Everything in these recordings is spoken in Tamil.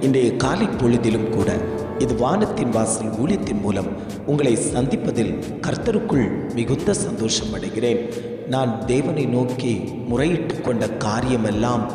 இன்றைய காலை பொழுதிலும் கூட இது வானத்தின் வாசல் ஊழியத்தின் மூலம் உங்களை சந்திப்பதில் கர்த்தருக்குள் மிகுந்த சந்தோஷம் அடைகிறேன். நான் தேவனை நோக்கி முறையிட்டு கொண்ட காரியமெல்லாம்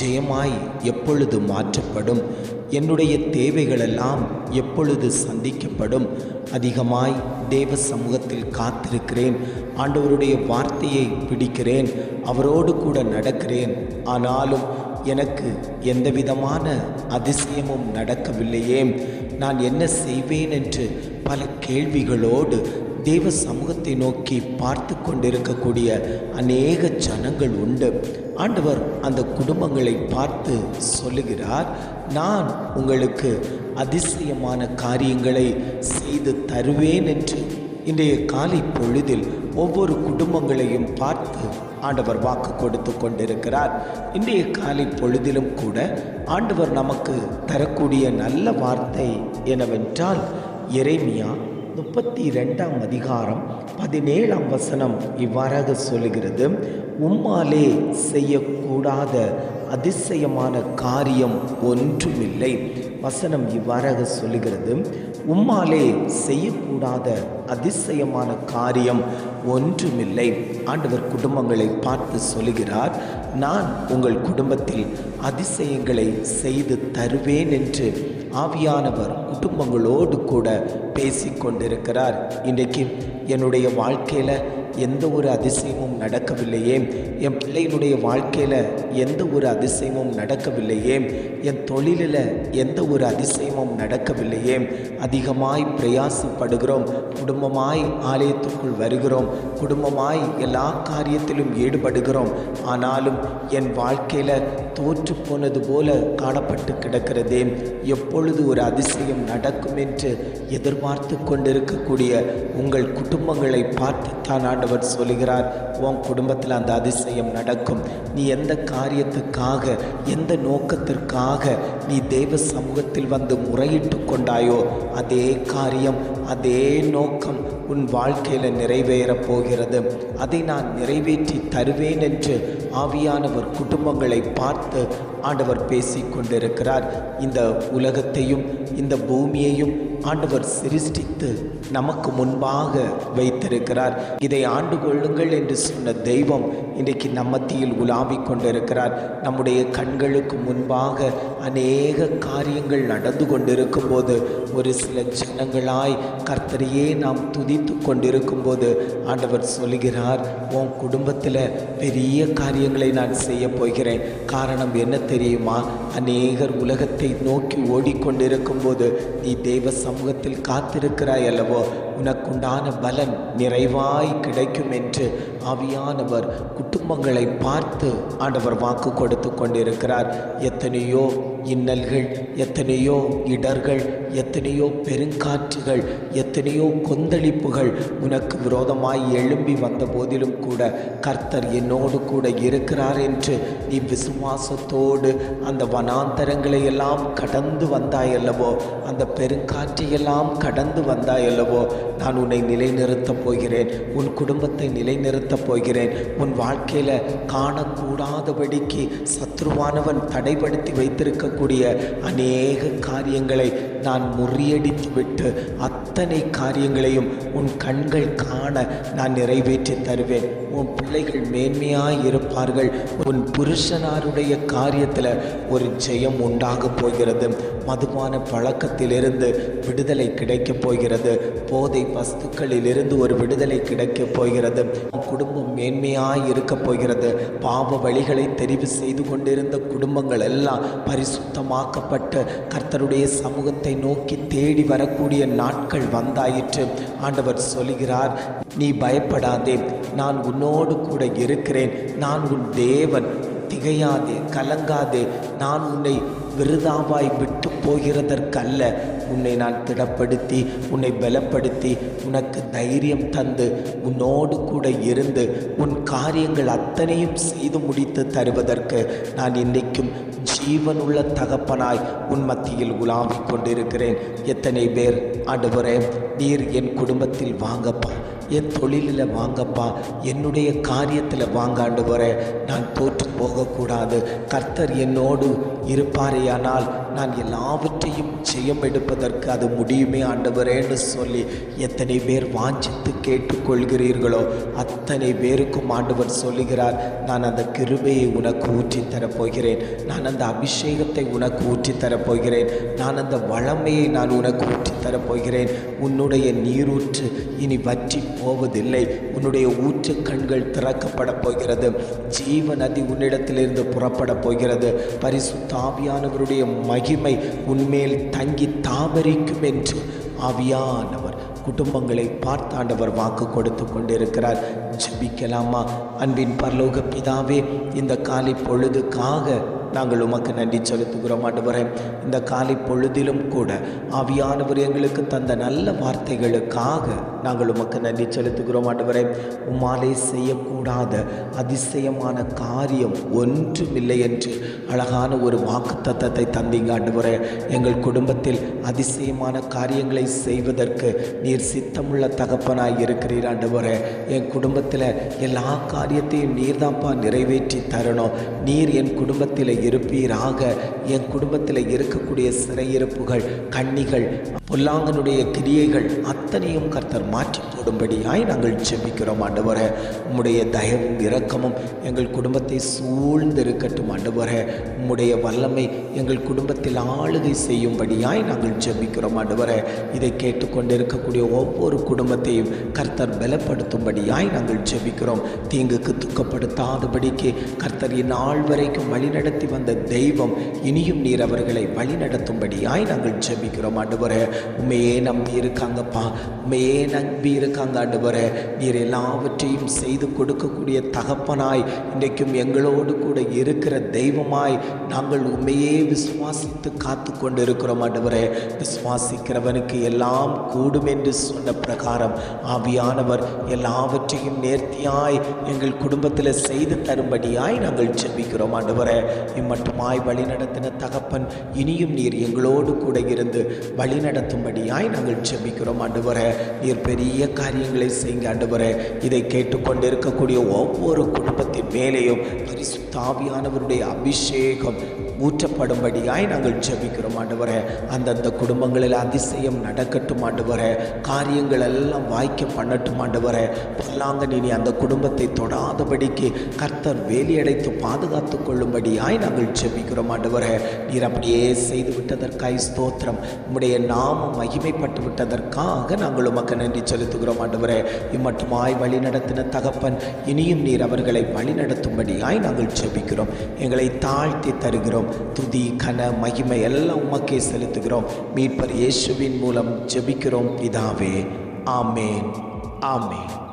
ஜெயமாய் எப்பொழுது மாற்றப்படும்? என்னுடைய தேவைகளெல்லாம் எப்பொழுது சந்திக்கப்படும்? அதிகமாய் தேவ சமூகத்தில் காத்திருக்கிறேன். ஆண்டவருடைய வார்த்தையை பிடிக்கிறேன். அவரோடு கூட நடக்கிறேன். ஆனாலும் எனக்கு எந்த விதமான அதிசயமும் நடக்கவில்லையே. நான் என்ன செய்வேன் என்று பல கேள்விகளோடு தேவ சமூகத்தை நோக்கி பார்த்து கொண்டிருக்கக்கூடிய அநேக ஜனங்கள் உண்டு. ஆண்டவர் அந்த குடும்பங்களை பார்த்து சொல்லுகிறார் நான் உங்களுக்கு அதிசயமான காரியங்களை செய்து தருவேன் என்று இன்றைய காலை பொழுதில் ஒவ்வொரு குடும்பங்களையும் பார்த்து ஆண்டவர் வாக்கு கொடுத்து கொண்டிருக்கிறார். இன்றைய காலை பொழுதிலும் கூட ஆண்டவர் நமக்கு தரக்கூடிய நல்ல வார்த்தை என்னவென்றால் எரேமியா முப்பத்தி ரெண்டாம் அதிகாரம் பதினேழாம் வசனம் இவ்வாறாக சொல்லுகிறது உம்மாலே செய்யக்கூடாத அதிசயமான காரியம் ஒன்றுமில்லை. வசனம் இவ்வாறாக சொல்லுகிறது உம்மாலே செய்யக்கூடாத அதிசயமான காரியம் ஒன்றுமில்லை. ஆண்டவர் குடும்பங்களை பார்த்து சொல்லுகிறார் நான் உங்கள் குடும்பத்தில் அதிசயங்களை செய்து தருவேன் என்று ஆவியானவர் குடும்பங்களோடு கூட பேசிக்கொண்டிருக்கிறார். இன்றைக்கு என்னுடைய வாழ்க்கையில் எந்த ஒரு அதிசயமும் நடக்கவில்லையே. என் பிள்ளையினுடைய வாழ்க்கையில் எந்த ஒரு அதிசயமும் நடக்கவில்லையே. என் தொழிலில் எந்த ஒரு அதிசயமும் நடக்கவில்லையே. அதிகமாய் பிரயாசப்படுகிறோம். குடும்பமாய் ஆலயத்துக்குள் வருகிறோம். குடும்பமாய் எல்லா காரியத்திலும் ஈடுபடுகிறோம். ஆனாலும் என் வாழ்க்கையில் தோற்று போனது போல காணப்பட்டு கிடக்கிறதே. எப்பொழுது ஒரு அதிசயம் நடக்கும் என்று எதிர்பார்த்து கொண்டிருக்கக்கூடிய உங்கள் குடும்பங்களை பார்த்து தான் ஆண்டவர் சொல்கிறார் உன் குடும்பத்தில் அந்த அதிசயம் நடக்கும். நீ எந்த காரியத்துக்காக எந்த நோக்கத்திற்காக நீ தேவ சமூகத்தில் வந்து முறையிட்டு கொண்டாயோ அதே காரியம் அதே நோக்கம் உன் வாழ்க்கையில் நிறைவேறப் போகிறது. அதை நான் நிறைவேற்றி தருவேன் என்று ஆவியானவர் குடும்பங்களை பார்த்து ஆண்டவர் பேசி கொண்டிருக்கிறார். இந்த உலகத்தையும் இந்த பூமியையும் ஆண்டவர் சிருஷ்டித்து நமக்கு முன்பாக வைத்திருக்கிறார். இதை ஆண்டு கொள்ளுங்கள் என்று சொன்ன தெய்வம் இன்றைக்கு நம்மத்தியில் உலாவிக் கொண்டிருக்கிறார். நம்முடைய கண்களுக்கு முன்பாக அநேக காரியங்கள் நடந்து கொண்டிருக்கும் போது ஒரு சில ஜனங்களாய் கர்த்தரையே நாம் துதித்து கொண்டிருக்கும் போது ஆண்டவர் சொல்கிறார் உன் குடும்பத்தில் பெரிய காரியங்களை நான் செய்ய போகிறேன். காரணம் என்ன தெரியுமா? அநேகர் உலகத்தை நோக்கி ஓடிக்கொண்டிருக்கும் போது நீ தேவ சமூகத்தில் காத்திருக்கிறாய் அல்லவோ? உனக்குண்டான பலன் நிறைவாய் கிடைக்கும் என்று ஆவியானவர் குடும்பங்களை பார்த்து ஆண்டவர் வாக்கு கொடுத்து கொண்டிருக்கிறார். எத்தனையோ இன்னல்கள் எத்தனையோ இடர்கள் எத்தனையோ பெருங்காற்றுகள் எத்தனையோ கொந்தளிப்புகள் உனக்கு விரோதமாய் எழும்பி வந்த போதிலும் கூட கர்த்தர் என்னோடு கூட இருக்கிறார் என்று நீ விசுவாசத்தோடு அந்த வனாந்தரங்களை எல்லாம் கடந்து வந்தாயல்லவோ? அந்த பெருங்காற்றையெல்லாம் கடந்து வந்தாயல்லவோ? நான் உன்னை நிலைநிறுத்தப் போகிறேன். உன் குடும்பத்தை நிலைநிறுத்தப் போகிறேன். உன் வாழ்க்கையில் காணக்கூடாதபடிக்கு சத்ருவானவன் தடைப்படுத்தி வைத்திருக்கக்கூடிய அநேக காரியங்களை நான் முறியடித்து விட்டு அத்தனை காரியங்களையும் உன் கண்கள் காண நான் நிறைவேற்றி தருவேன். உன் பிள்ளைகள் மேன்மையாக இருப்பார்கள். உன் புருஷனாருடைய காரியத்தில் ஒரு ஜெயம் உண்டாக போகிறது. மதுபான பழக்கத்திலிருந்து விடுதலை கிடைக்கப் போகிறது. போதை வஸ்துக்களிலிருந்து ஒரு விடுதலை கிடைக்கப் போகிறது. உன் குடும்பம் மேன்மையாக இருக்கப் போகிறது. பாவ வழிகளை தெரிவு செய்து கொண்டிருந்த குடும்பங்கள் எல்லாம் பரிசுத்தமாக்கப்பட்டு கர்த்தருடைய சமூகத்தை நோக்கி தேடி வரக்கூடிய நாட்கள் வந்தாயிற்று. ஆண்டவர் சொல்கிறார் நீ பயப்படாதே நான் உன்னோடு கூட இருக்கிறேன். நான் உன் தேவன். திகையாதே கலங்காதே. நான் உன்னை விருதாவாய் விட்டு போகிறதற்கல்ல. உன்னை நான் திடப்படுத்தி உன்னை பலப்படுத்தி உனக்கு தைரியம் தந்து உன்னோடு கூட இருந்து உன் காரியங்கள் அத்தனையும் செய்து முடித்து தருவதற்கு நான் இன்றைக்கும் ஜீவனுள்ள தகப்பனாய் உன் மத்தியில் உலாவிக் கொண்டிருக்கிறேன். எத்தனை பேர் ஆண்டவரே நீர் என் குடும்பத்தில் வாங்கப்பா. என் தொழிலில் வாங்கப்பா என்னுடைய காரியத்தில் வாங்க வர நான் தோற்று போகக்கூடாது. கர்த்தர் என்னோடு இருப்பாரேயானால் நான் எல்லாவற்றையும் ஜெயம் எடுப்பதற்கு அது முடியுமே ஆண்டவரேன்னு சொல்லி எத்தனை பேர் வாஞ்சித்து கேட்டுக்கொள்கிறீர்களோ அத்தனை பேருக்கும் ஆண்டவர் சொல்லுகிறார் நான் அந்த கிருபையை உனக்கு ஊற்றித்தரப் தரப்போகிறேன் நான் அந்த அபிஷேகத்தை உனக்கு ஊற்றித் தரப்போகிறேன் நான் அந்த வளமையை நான் உனக்கு ஊற்றித் தரப்போகிறேன் உன்னுடைய நீரூற்று இனி வற்றி போவதில்லை. உன்னுடைய ஊற்று கண்கள் திறக்கப்பட போகிறது. ஜீவ நதி உன்னிடத்திலிருந்து புறப்பட போகிறது. பரிசு தாவியானவருடைய மகிமை உன்மேல் தங்கி தாமரிக்கும் என்று ஆவியானவர் குடும்பங்களை பார்த்தாண்டவர் வாக்கு கொடுத்து கொண்டிருக்கிறார். ஜபிக்கலாமா? அன்பின் பரலோக பிதாவே இந்த காலை பொழுதுக்காக நாங்கள் உமக்கு நன்றி செலுத்துகிறோம் ஆண்டவரே. இந்த காலை பொழுதிலும் கூட ஆவியானவர் எங்களுக்கு தந்த நல்ல வார்த்தைகளுக்காக நாங்கள் உமக்கு நன்றி செலுத்துகிறோம் ஆண்டவரே. உம்மாலே செய்யக்கூடாத அதிசயமான காரியம் ஒன்றுமில்லை என்று அழகான ஒரு வாக்கு தத்தத்தை தந்தீங்க ஆண்டவரே. எங்கள் குடும்பத்தில் அதிசயமான காரியங்களை செய்வதற்கு நீர் சித்தமுள்ள தகப்பனாய் இருக்கிறீர் ஆண்டவரே. என் குடும்பத்தில் எல்லா காரியத்தையும் நீர்தான்ப்பா நிறைவேற்றி தரணும். நீர் என் குடும்பத்தில் இருப்பீராக. என் குடும்பத்தில் இருக்கக்கூடிய சிறையிருப்புகள் கண்ணிகள் பொல்லாங்கனுடைய கிரியைகள் அத்தனையும் கர்த்தர் மாற்றி போடும்படியாய் நாங்கள் ஜெபிக்கிறோம் ஆண்டவரே. உம்முடைய தயவும் இரக்கமும் எங்கள் குடும்பத்தை சூழ்ந்திருக்கட்டும் ஆண்டவரே. உம்முடைய வல்லமை எங்கள் குடும்பத்தில் ஆளுகை செய்யும்படியாய் நாங்கள் ஜெபிக்கிறோம் ஆண்டவரே. இதை கேட்டுக்கொண்டிருக்கக்கூடிய ஒவ்வொரு குடும்பத்தையும் கர்த்தர் பலப்படுத்தும்படியாய் நாங்கள் ஜெபிக்கிறோம். தீங்குக்கு துக்கப்படுத்தாதபடிக்கு கர்த்தர் இந்நாள் வரைக்கும் வழிநடத்தி வந்த தெய்வம் இனியும் நீர் அவர்களை வழிநடத்தும்படியாய் நாங்கள் ஜெபிக்கிறோம் ஆண்டவரே. உண்மையே நம்பி இருக்காங்கப்பா உண்மையே நம்பி இருக்காங்க ஆண்டவரே. நீர் எல்லாவற்றையும் செய்து கொடுக்கக்கூடிய தகப்பனாய் இன்றைக்கும் எங்களோடு கூட இருக்கிற தெய்வமாய் நாங்கள் உண்மையே விசுவாசித்து காத்து கொண்டு இருக்கிறோம் ஆண்டவரே. விசுவாசிக்கிறவனுக்கு எல்லாம் கூடும் என்று சொன்ன பிரகாரம் ஆவியானவர் எல்லாவற்றையும் நேர்த்தியாய் எங்கள் குடும்பத்தில் செய்து தரும்படியாய் நாங்கள் செபிக்கிறோம் ஆண்டவரே. இம்மட்டுமாய் வழிநடத்தின தகப்பன் இனியும் நீர் எங்களோடு கூட இருந்து வழிநடத்தும்படியாய் நாங்கள் செபிக்கிறோம் ஆண்டவரே. நீர் பெரிய காரியங்களை செய்யுங்க ஆண்டவரே. இதை கேட்டுக்கொண்டிருக்கக்கூடிய ஒவ்வொரு குடும்பத்தின் மேலேயும் பரிசுத்தாவியானவருடைய அபிஷேகம் ஊற்றப்படும்படியாய் நாங்கள் ஜெபிக்கிறோம் ஆண்டவரே. அந்தந்த குடும்பங்களில் அதிசயம் நடக்கட்டும் ஆண்டவரே. காரியங்கள் எல்லாம் வாய்க்க பண்ணட்டும் ஆண்டவரே. பொல்லாங்கன் இனி அந்த குடும்பத்தை தொடாதபடிக்கு கர்த்தர் வேலியடைத்து பாதுகாத்து கொள்ளும்படியாய் நாங்கள் ஜெபிக்கிறோம் ஆண்டவரே. நீர் அப்படியே செய்து விட்டதற்காய் ஸ்தோத்திரம். உம்முடைய நாமம் மகிமைப்பட்டு விட்டதற்காக நாங்கள் உமக்கு நன்றி செலுத்துகிறோம் ஆண்டவரே. இம்மட்டுமாய் வழி நடத்தின தகப்பன் இனியும் நீர் அவர்களை வழி நடத்தும்படியாய் நாங்கள் ஜெபிக்கிறோம். எங்களை தாழ்த்தி தருகிறோம். துதி கன மகிமை எல்லாம் உமக்கே செலுத்துகிறோம். மீட்பர் இயேசுவின் மூலம் ஜெபிக்கிறோம். பிதாவே ஆமேன். ஆமேன்.